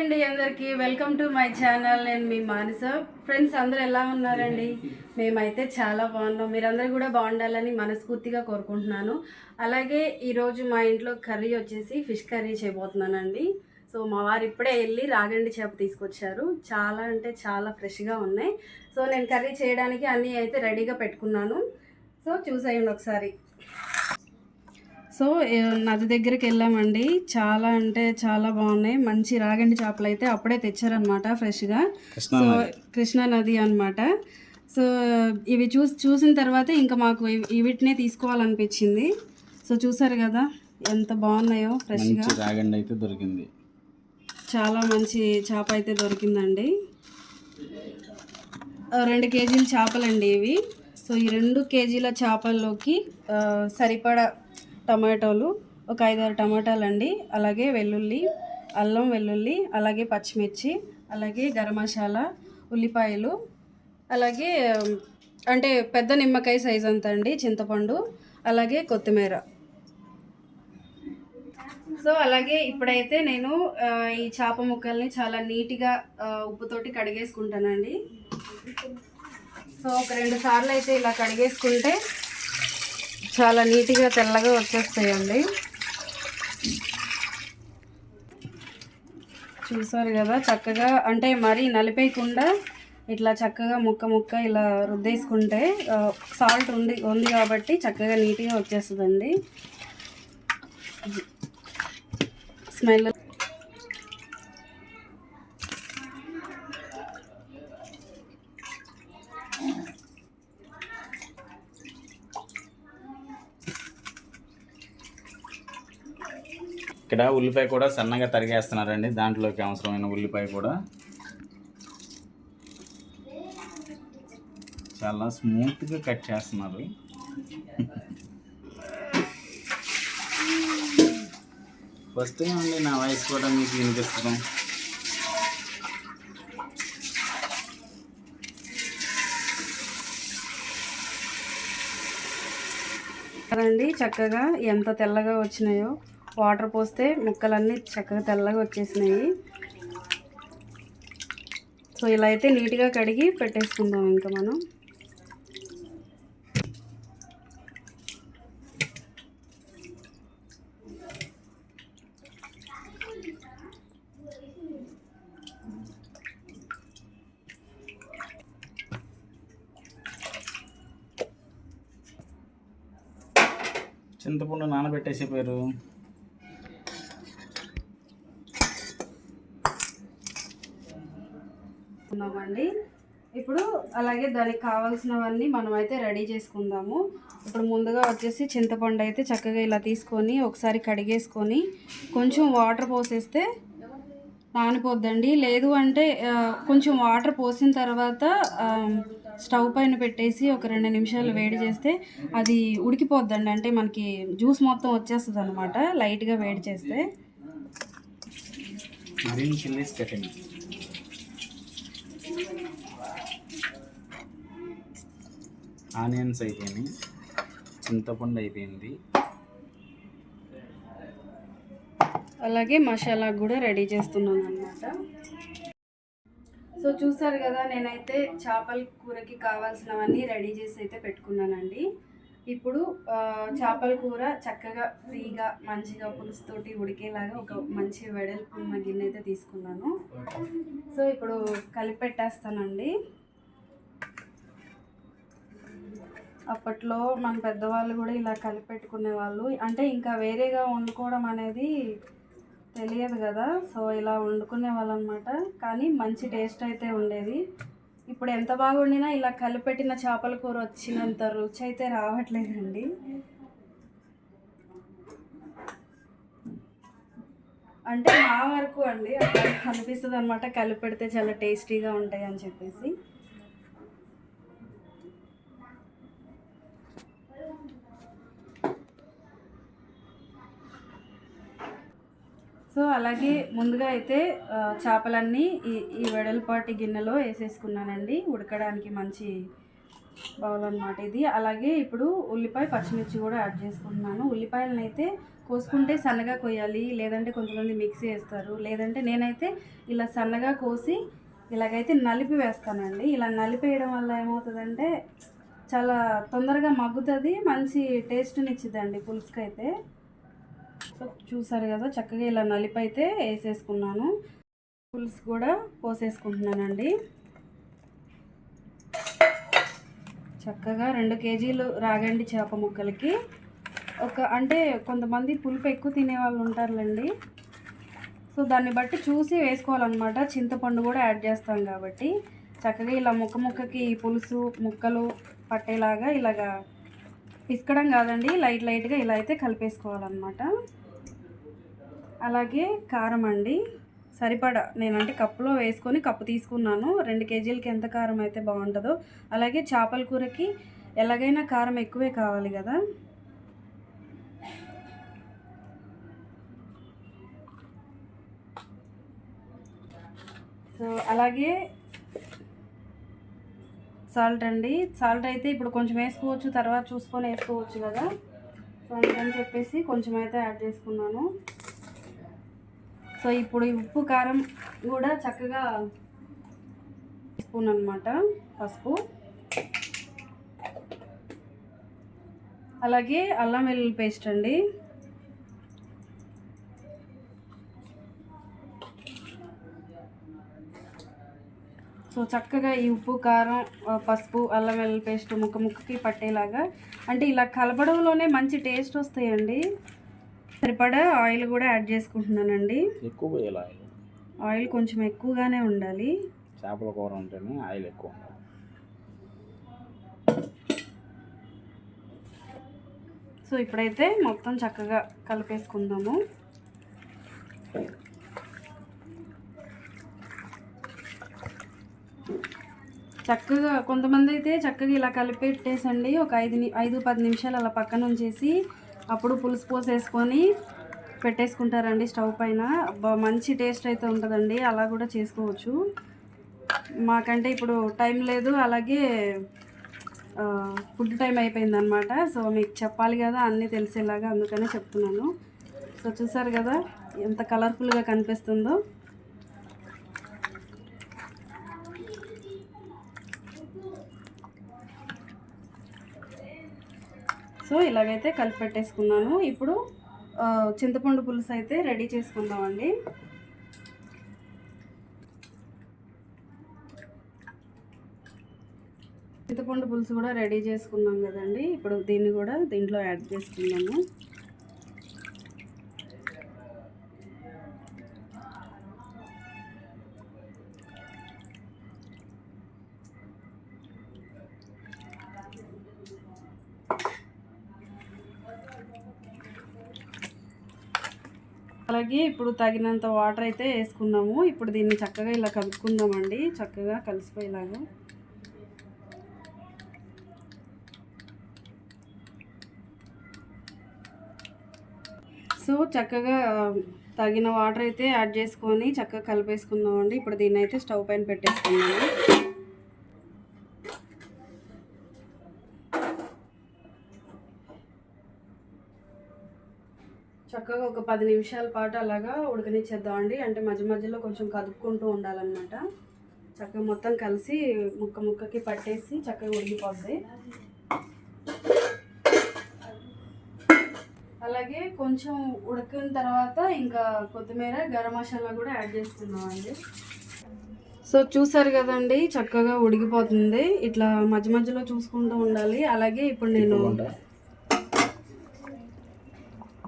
అండి అందరికి. Welcome to my channel నేను మీ మానస. ఫ్రెండ్స్ అందరు ఎలా ఉన్నారండి? మేమైతే చాలా బాగున్నాం. మీరందరూ కూడా బాగుండాలని మనస్ఫూర్తిగా కోరుకుంటున్నాను. అలాగే ఈరోజు మా ఇంట్లో కర్రీ వచ్చేసి ఫిష్ కర్రీ చేయబోతున్నానండి. సో మా వారు ఇప్పుడే వెళ్ళి రాగండి చేప తీసుకొచ్చారు. చాలా అంటే చాలా ఫ్రెష్గా ఉన్నాయి. సో నేను కర్రీ చేయడానికి అన్నీ అయితే రెడీగా పెట్టుకున్నాను. సో చూసేయండి ఒకసారి. సో నది దగ్గరికి వెళ్ళామండి. చాలా అంటే చాలా బాగున్నాయి. మంచి రాగండి చేపలు అయితే అప్పుడే తెచ్చారనమాట ఫ్రెష్గా. సో. కృష్ణా నది అనమాట సో ఇవి చూసి చూసిన తర్వాత ఇంకా మాకు వీటినే తీసుకోవాలనిపించింది. సో చూసారు కదా ఎంత బాగున్నాయో ఫ్రెష్గా. రాగండి అయితే దొరికింది. చాలా మంచి చేప అయితే దొరికిందండి. రెండు కేజీల చేపలండి ఇవి. సో ఈ రెండు కేజీల చేపల్లోకి సరిపడా టమాటోలు ఒక ఐదారు టమాటాలు అండి అలాగే వెల్లుల్లి అల్లం వెల్లుల్లి అలాగే పచ్చిమిర్చి అలాగే గరం మసాలా ఉల్లిపాయలు అలాగే అంటే పెద్ద నిమ్మకాయ సైజ్ అంత అండి చింతపండు అలాగే కొత్తిమీర. సో అలాగే ఇప్పుడైతే నేను ఈ చేప ముక్కల్ని చాలా నీట్గా ఉప్పుతోటి కడిగేసుకుంటానండి. సో ఒక రెండు సార్లు అయితే ఇలా కడిగేసుకుంటే చాలా నీట్గా తెల్లగా వచ్చేస్తాయండి. చూసారు కదా చక్కగా అంటే మరీ నలిపేయకుండా ఇట్లా చక్కగా ముక్క ముక్క ఇలా రుద్దేసుకుంటే సాల్ట్ ఉంది ఉంది కాబట్టి చక్కగా నీట్గా వచ్చేస్తుందండి. స్మెల్ ఇక్కడ ఉల్లిపాయ కూడా సన్నగా తరిగేస్తున్నారండి. దాంట్లోకి అవసరమైన ఉల్లిపాయ కూడా. చాలా స్మూత్గా కట్ చేస్తున్నారు. ఫస్ట్ అండి నా వాయిస్ కూడా మీకు వినిపిస్తుంది. కదండి చక్కగా ఎంత తెల్లగా వచ్చినాయో. వాటర్ పోస్తే ముక్కలన్నీ చక్కగా తెల్లగా వచ్చేసినాయి. సో ఇలా అయితే నీట్గా కడిగి పెట్టేసుకుందాం ఇంకా మనం. చింతపండు నానబెట్టేసిపోయారు ఉన్నామండి ఇప్పుడు అలాగే దానికి కావాల్సినవన్నీ మనం అయితే రెడీ చేసుకుందాము. ఇప్పుడు ముందుగా వచ్చేసి చింతపండు అయితే చక్కగా ఇలా తీసుకొని ఒకసారి కడిగేసుకొని కొంచెం వాటర్ పోసేస్తే నానిపోద్దండి. లేదు అంటే కొంచెం వాటర్ పోసిన తర్వాత స్టవ్ పైన పెట్టేసి ఒక రెండు నిమిషాలు వేడి చేస్తే అది ఉడికిపోద్దండి. అంటే మనకి జ్యూస్ మొత్తం వచ్చేస్తుంది అనమాట లైట్గా వేడి చేస్తే. ఆనియన్స్ అయిపోయినాయి. చింతపండు అయిపోయింది. అలాగే మసాలా కూడా రెడీ చేస్తున్నాను అనమాట సో చూసారు కదా నేనైతే చేపల కూరకి కావాల్సినవన్నీ రెడీ చేసి అయితే పెట్టుకున్నానండి. ఇప్పుడు చేపల కూర చక్కగా ఫ్రీగా మంచిగా పులుసుతోటి ఉడికేలాగా ఒక మంచి వెడల్పు గిన్నె అయితే తీసుకున్నాను. సో ఇప్పుడు కలిపి అప్పట్లో మన పెద్దవాళ్ళు కూడా ఇలా కలిపెట్టుకునే వాళ్ళు. అంటే ఇంకా వేరేగా వండుకోవడం అనేది తెలియదు కదా. సో ఇలా వండుకునే వాళ్ళు అనమాట కానీ మంచి టేస్ట్ అయితే ఉండేది. ఇప్పుడు ఎంత బాగుండినా ఇలా కలిపెట్టిన చేపల కూర వచ్చినంత రుచి అయితే రావట్లేదండి. అంటే మా వరకు అండి అనిపిస్తుంది అనమాట కలిపెడితే చాలా టేస్టీగా ఉంటాయి అని చెప్పేసి సో అలాగే ముందుగా అయితే చేపలన్నీ ఈ ఈ వెడల్పాటి గిన్నెలో వేసేసుకున్నానండి. ఉడకడానికి మంచి బౌల్ అనమాట ఇది. అలాగే ఇప్పుడు ఉల్లిపాయ పచ్చిమిర్చి కూడా యాడ్ చేసుకుంటున్నాను. ఉల్లిపాయలను అయితే కోసుకుంటే సన్నగా కొయ్యాలి లేదంటే కొంతమంది మిక్సీ వేస్తారు. లేదంటే నేనైతే ఇలా సన్నగా కోసి ఇలాగైతే నలిపి వేస్తానండి. ఇలా నలిపేయడం వల్ల ఏమవుతుందంటే చాలా తొందరగా మగ్గుతుంది మంచి టేస్ట్ని ఇచ్చిద్దండి పులుసుకి అయితే సో చూసారు కదా చక్కగా ఇలా నలిపి అయితే వేసేసుకున్నాను. పులుసు కూడా పోసేసుకుంటున్నానండి. చక్కగా రెండు కేజీలు రాగండి చేప ముక్కలకి. ఒక అంటే కొంతమంది పులుపు ఎక్కువ తినే వాళ్ళు ఉంటారులేండి. సో దాన్ని బట్టి చూసి వేసుకోవాలన్నమాట. చింతపండు కూడా యాడ్ చేస్తాం కాబట్టి. చక్కగా ఇలా ముక్క ముక్కకి ఈ పులుసు ముక్కలు పట్టేలాగా ఇలాగా పిసకడం కాదండి లైట్ లైట్గా ఇలా అయితే కలిపేసుకోవాలన్నమాట. అలాగే కారం అండి. సరిపడా నేనంటే కప్పులో వేసుకొని కప్పు తీసుకున్నాను. రెండు కేజీలకి ఎంత కారం అయితే బాగుంటుందో. అలాగే చేపల కూరకి ఎలాగైనా కారం ఎక్కువే కావాలి కదా. సో అలాగే సాల్ట్ అండి. సాల్ట్ అయితే ఇప్పుడు కొంచెం వేసుకోవచ్చు తర్వాత చూసుకొని వేసుకోవచ్చు కదా. సో అందుకని చెప్పేసి కొంచెం అయితే యాడ్ చేసుకున్నాను. సో ఇప్పుడు ఈ ఉప్పు కారం కూడా చక్కగా స్పూన్ అనమాట పసుపు. అలాగే అల్లం వెల్లుల్లి పేస్ట్ అండి. సో చక్కగా ఈ ఉప్పు కారం పసుపు అల్లం వెల్లుల్లి పేస్ట్ ముక్క ముక్కకి పట్టేలాగా. అంటే ఇలా కలపడంలోనే మంచి టేస్ట్ వస్తాయండి. సరిపడా ఆయిల్ కూడా యాడ్ చేసుకుంటున్నానండి. ఎక్కువ ఆయిల్. ఆయిల్ కొంచెం ఎక్కువగానే ఉండాలి. చేపల కూర ఉంటేనే ఆయిల్ ఎక్కువ ఉండాలి. సో ఇప్పుడైతే మొత్తం చక్కగా కలిపేసుకుందాము. చక్కగా కొంతమంది అయితే చక్కగా ఇలా కలిపెట్టేసండి. ఒక ఐదు ని- ఐదు పది నిమిషాలు అలా పక్కన ఉంచేసి అప్పుడు పులుసు పోసేసుకొని పెట్టేసుకుంటారండి స్టవ్ పైన. మంచి టేస్ట్ అయితే ఉంటుందండి. అలా కూడా చేసుకోవచ్చు. మాకంటే ఇప్పుడు టైం లేదు. అలాగే ఫుడ్ టైం అయిపోయింది అనమాట సో మీకు చెప్పాలి కదా అన్నీ తెలిసేలాగా అందుకనే చెప్తున్నాను. సో చూసారు కదా ఎంత కలర్ఫుల్గా కనిపిస్తుందో. సో ఇలాగైతే కలిపి పెట్టేసుకున్నాను. ఇప్పుడు చింతపండు పులుసు అయితే రెడీ చేసుకుందామండి. చింతపండు పులుసు కూడా రెడీ చేసుకున్నాం కదండి. ఇప్పుడు దీన్ని కూడా దీంట్లో యాడ్ చేసుకున్నాము అలాగే ఇప్పుడు తగినంత వాటర్ అయితే వేసుకున్నాము. ఇప్పుడు దీన్ని చక్కగా ఇలా కలుపుకుందామండి. చక్కగా కలిసిపోయేలాగా. సో చక్కగా తగిన వాటర్ అయితే యాడ్ చేసుకొని చక్కగా కలిపేసుకుందామండి ఇప్పుడు దీన్ని అయితే స్టవ్ పైన పెట్టేసుకున్నాము. చక్కగా ఒక పది నిమిషాల పాటు అలాగా ఉడకనిచ్చేద్దామండి అంటే మధ్య మధ్యలో కొంచెం కదుపుకుంటూ ఉండాలన్నమాట. చక్కగా మొత్తం కలిసి ముక్క ముక్కకి పట్టేసి చక్కగా ఉడికిపోద్ది. అలాగే కొంచెం ఉడికిన తర్వాత ఇంకా కొత్తిమీర గరం మసాలా కూడా యాడ్ చేస్తున్నామండి సో చూసారు కదండి చక్కగా ఉడికిపోతుంది. ఇట్లా మధ్య మధ్యలో చూసుకుంటూ ఉండాలి. అలాగే ఇప్పుడు నేను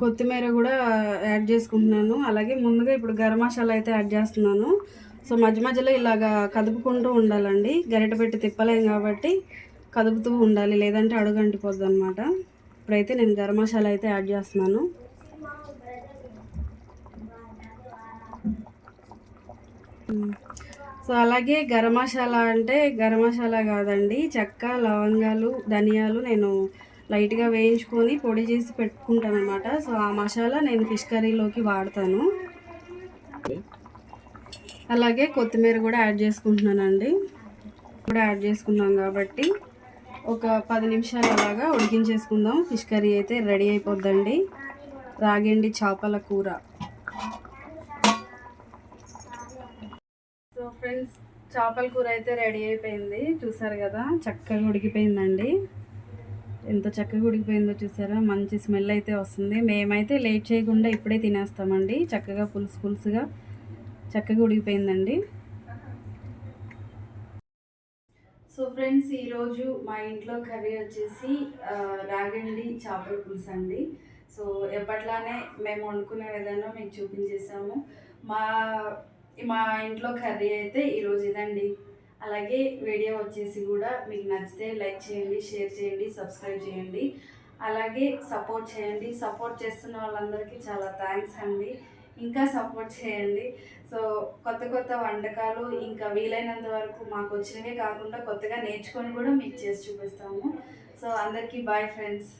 కొత్తిమీర కూడా యాడ్ చేసుకుంటున్నాను. అలాగే ముందుగా ఇప్పుడు గరం మసాలా అయితే యాడ్ చేస్తున్నాను. సో మధ్య మధ్యలో ఇలాగా కదుపుకుంటూ ఉండాలండి. గరిట పెట్టి తిప్పలేం కాబట్టి కదుపుతూ ఉండాలి లేదంటే అడుగు అంటిపోద్ది అనమాట ఇప్పుడైతే నేను గరం మసాలా అయితే యాడ్ చేస్తున్నాను. సో అలాగే గరం మసాలా అంటే గరం మసాలా కాదండి చెక్క లవంగాలు ధనియాలు నేను లైట్గా వేయించుకొని పొడి చేసి పెట్టుకుంటాను అనమాట సో ఆ మసాలా నేను ఫిష్ కర్రీలోకి వాడతాను. అలాగే కొత్తిమీర కూడా యాడ్ చేసుకుంటున్నానండి. కూడా యాడ్ చేసుకున్నాం కాబట్టి ఒక పది నిమిషాలు అలాగా ఉడికించేసుకుందాం. ఫిష్ కర్రీ అయితే రెడీ అయిపోద్దండి. రాగండి చేపల కూర. సో ఫ్రెండ్స్ చేపల కూర అయితే రెడీ అయిపోయింది. చూసారు కదా చక్కగా ఉడికిపోయిందండి. ఎంత చక్కగా ఉడికిపోయిందో చూసారా? మంచి స్మెల్ అయితే వస్తుంది. మేమైతే లేట్ చేయకుండా ఇప్పుడే తినేస్తామండి. చక్కగా పులుసు పులుసుగా చక్కగా ఉడికిపోయిందండి. సో ఫ్రెండ్స్ ఈరోజు మా ఇంట్లో కర్రీ వచ్చేసి రాగండి చేపల పులుసు అండి. సో ఎప్పట్లానే మేము వండుకునే విధానం మీకు చూపించేసాము. మా మా ఇంట్లో కర్రీ అయితే ఈరోజు ఇదండి. అలాగే వీడియో వచ్చేసి కూడా మీకు నచ్చితే లైక్ చేయండి షేర్ చేయండి సబ్స్క్రైబ్ చేయండి. అలాగే సపోర్ట్ చేయండి. సపోర్ట్ చేస్తున్న వాళ్ళందరికీ చాలా థ్యాంక్స్ అండి. ఇంకా సపోర్ట్ చేయండి. సో కొత్త కొత్త వంటకాలు ఇంకా వీలైనంత వరకు మాకు వచ్చినవే కాకుండా కొత్తగా నేర్చుకొని కూడా మీకు చేసి చూపిస్తాము. సో అందరికీ బాయ్ ఫ్రెండ్స్